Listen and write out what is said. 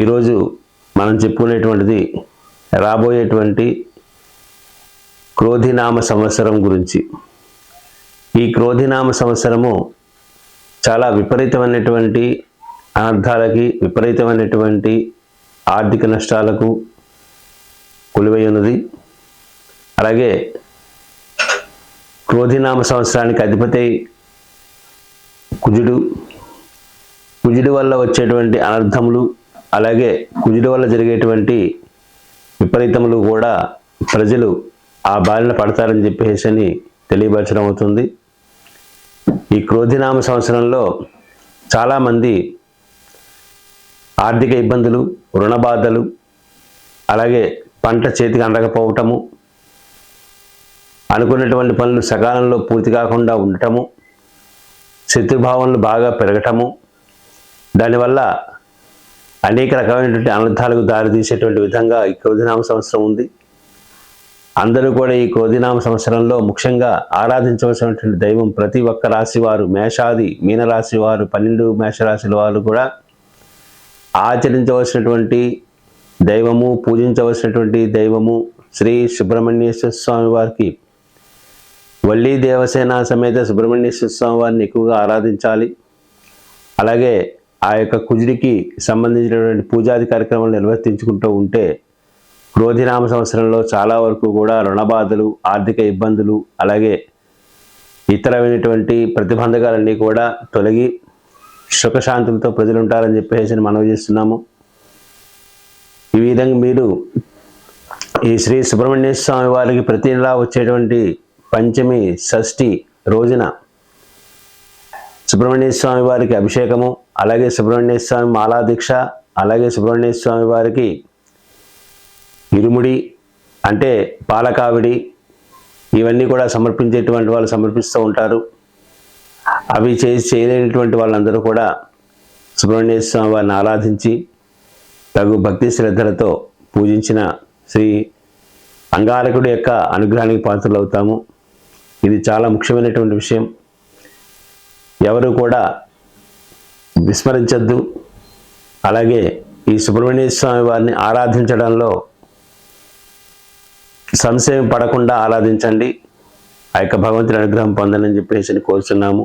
ఈరోజు మనం చెప్పుకునేటువంటిది రాబోయేటువంటి క్రోధినామ సంవత్సరం గురించి. ఈ క్రోధినామ సంవత్సరము చాలా విపరీతమైనటువంటి అనర్థాలకి విపరీతమైనటువంటి ఆర్థిక నష్టాలకు కొలువై ఉన్నది అలాగే క్రోధినామ సంవత్సరానికి అధిపతి కుజుడు. కుజుడి వల్ల వచ్చేటువంటి అనర్థములు అలాగే కుజుడి వల్ల జరిగేటువంటి విపరీతములు కూడా ప్రజలు ఆ బారిన పడతారని చెప్పేసి అని తెలియపరచడం అవుతుంది. ఈ క్రోధినామ సంవత్సరంలో చాలామంది ఆర్థిక ఇబ్బందులు రుణ బాధలు అలాగే పంట చేతికి అందకపోవటము అనుకున్నటువంటి పనులు సకాలంలో పూర్తి కాకుండా ఉండటము శత్రుభావనలు బాగా పెరగటము దానివల్ల అనేక రకమైనటువంటి అనర్థాలకు దారితీసేటువంటి విధంగా ఈ క్రోధినామ సంవత్సరం ఉంది. అందరూ కూడా ఈ క్రోధినామ సంవత్సరంలో ముఖ్యంగా ఆరాధించవలసినటువంటి దైవం ప్రతి ఒక్క రాశి వారు మేషాది మీనరాశి వారు పన్నెండు మేషరాశుల వారు కూడా ఆచరించవలసినటువంటి దైవము పూజించవలసినటువంటి దైవము శ్రీ సుబ్రహ్మణ్యేశ్వర స్వామి వారికి వల్లి దేవసేన సమేత సుబ్రహ్మణ్యేశ్వర స్వామి వారిని ఎక్కువగా ఆరాధించాలి. అలాగే ఆ యొక్క కుజుడికి సంబంధించినటువంటి పూజాది కార్యక్రమాలు నిర్వర్తించుకుంటూ ఉంటే క్రోధినామ సంవత్సరంలో చాలా వరకు కూడా రుణబాధలు ఆర్థిక ఇబ్బందులు అలాగే ఇతరమైనటువంటి ప్రతిబంధకాలన్నీ కూడా తొలగి సుఖశాంతులతో ప్రజలు ఉంటారని చెప్పేసి మనవి చేస్తున్నాము. ఈ విధంగా మీరు ఈ శ్రీ సుబ్రహ్మణ్య స్వామి వారికి ప్రతి నెలా వచ్చేటువంటి పంచమి షష్ఠి రోజున సుబ్రహ్మణ్య స్వామి వారికి అభిషేకము అలాగే సుబ్రహ్మణ్య స్వామి మాలా దీక్ష అలాగే సుబ్రహ్మణ్య స్వామి వారికి ఇరుముడి అంటే పాలకావిడి ఇవన్నీ కూడా సమర్పించేటువంటి వాళ్ళు సమర్పిస్తూ ఉంటారు. అవి చేసి చేయలేనటువంటి వాళ్ళందరూ కూడా సుబ్రహ్మణ్య స్వామి వారిని ఆరాధించి తగు భక్తి శ్రద్ధలతో పూజించిన శ్రీ అంగారకుడి యొక్క అనుగ్రహానికి పాత్రలు అవుతాము ఇది చాలా ముఖ్యమైనటువంటి విషయం. ఎవరు కూడా విస్మరించద్దు. అలాగే ఈ సుబ్రహ్మణ్య స్వామి వారిని ఆరాధించడంలో సంశయం పడకుండా ఆరాధించండి. ఆ యొక్క భగవంతుని అనుగ్రహం పొందని చెప్పేసి కోరుతున్నాము